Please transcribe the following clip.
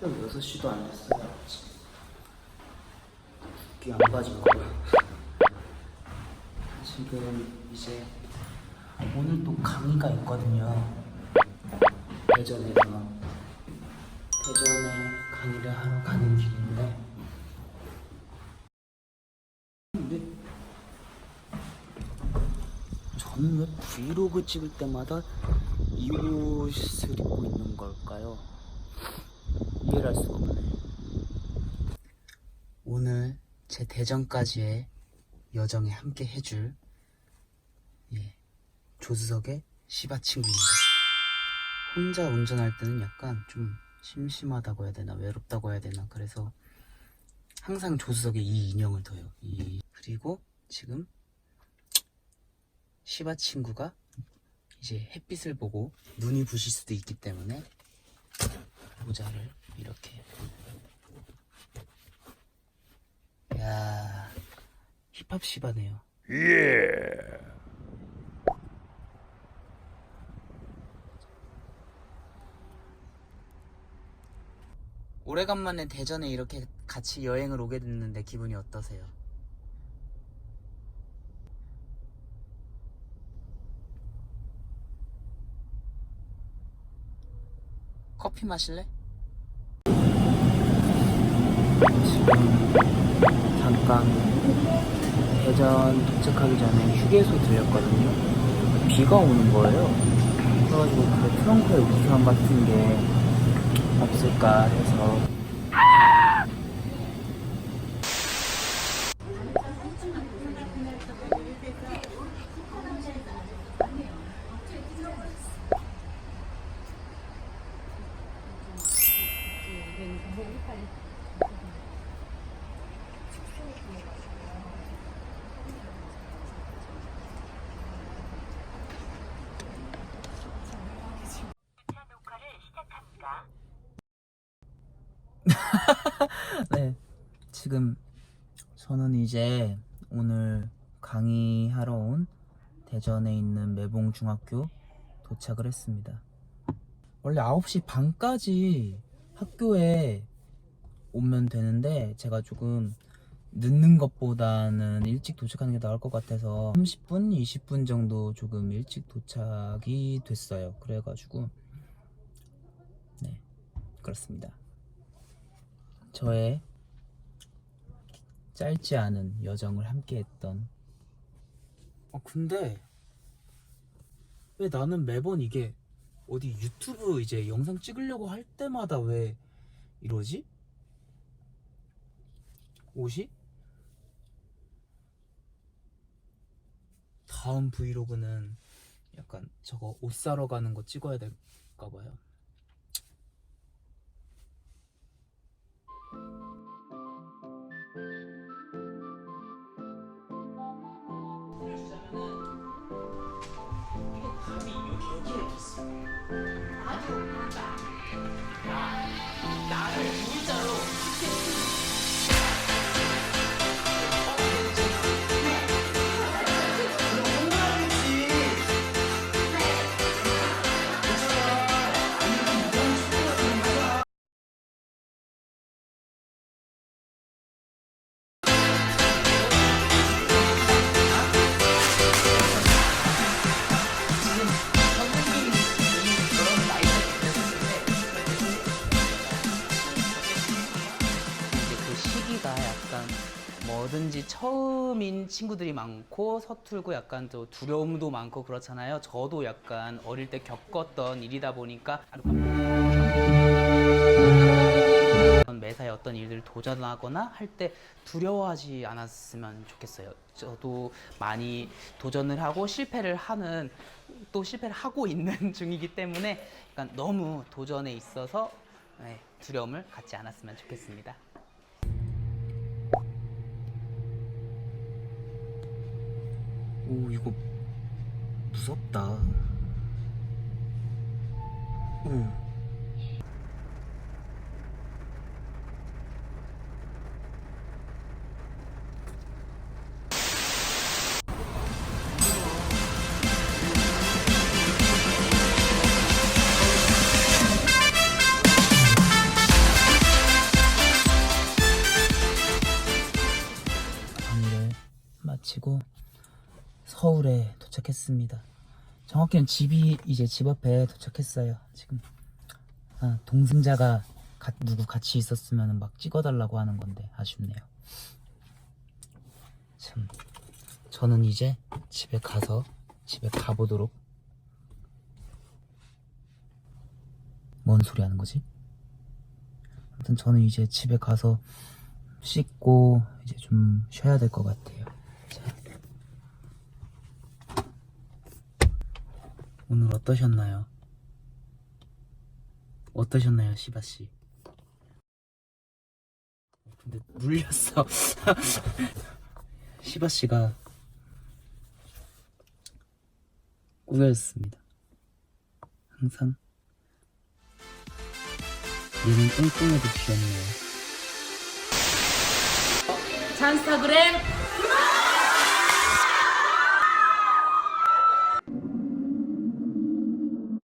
새벽 6시도 안 됐어요. 귀안 빠진 거. 지금 이제 오늘 또 강의가 있거든요. 대전에서 대전에 강의를 하러 가는 길인데 근데 저는 왜 브이로그 찍을 때마다 이 옷을 입고 있는 걸까요? 이해를 할 수가 없네. 오늘 제 대전까지의 여정에 함께 해줄 예, 조수석의 시바 친구입니다. 혼자 운전할 때는 약간 좀 심심하다고 해야 되나 외롭다고 해야 되나 그래서 항상 조수석에 이 인형을 둬요. 이 그리고 지금 시바 친구가 이제 햇빛을 보고 눈이 부실 수도 있기 때문에 모자를 이렇게 야 힙합 시바네요. 오래간만에 대전에 이렇게 같이 여행을 오게 됐는데 기분이 어떠세요? 커피 마실래? 지금 잠깐 대전 도착하기 전에 휴게소 들렸거든요. 비가 오는 거예요. 그래가지고 그 트렁크에 우산 같은 게 없을까 해서 지금 저는 이제 오늘 강의하러 온 대전에 있는 매봉중학교 도착을 했습니다. 원래 9시 반까지 학교에 오면 되는데 제가 조금 늦는 것보다는 일찍 도착하는 게 나을 것 같아서 30분, 20분 정도 조금 일찍 도착이 됐어요. 그래가지고 네, 그렇습니다. 저의 짧지 않은 여정을 함께했던. 아 근데 왜 나는 매번 이게 어디 유튜브 이제 영상 찍으려고 할 때마다 왜 이러지? 옷이? 다음 브이로그는 약간 저거 옷 사러 가는 거 찍어야 될까 봐요. 이제 뭐든지 처음인 친구들이 많고 서툴고 약간 또 두려움도 많고 그렇잖아요. 저도 약간 어릴 때 겪었던 일이다 보니까 매사에 어떤 일들을 도전하거나 할 때 두려워하지 않았으면 좋겠어요. 저도 많이 도전을 하고 실패를 하는 또 실패를 하고 있는 중이기 때문에 약간 너무 도전에 있어서 네, 두려움을 갖지 않았으면 좋겠습니다. 오 이거 무섭다. 응. 서울에 도착했습니다. 정확히는 집이 이제 집 앞에 도착했어요. 지금 아, 동승자가 가- 누구 같이 있었으면 막 찍어달라고 하는 건데 아쉽네요. 참 저는 이제 집에 가서 집에 가보도록 뭔 소리 하는 거지? 아무튼 저는 이제 집에 가서 씻고 이제 좀 쉬어야 될 것 같아요. 자. 오늘 어떠셨나요? 어떠셨나요, 시바 씨? 근데 물렸어. 시바 씨가 꾸몄습니다. 항상 얘는 뚱뚱해도 귀엽네요. 찬스타그램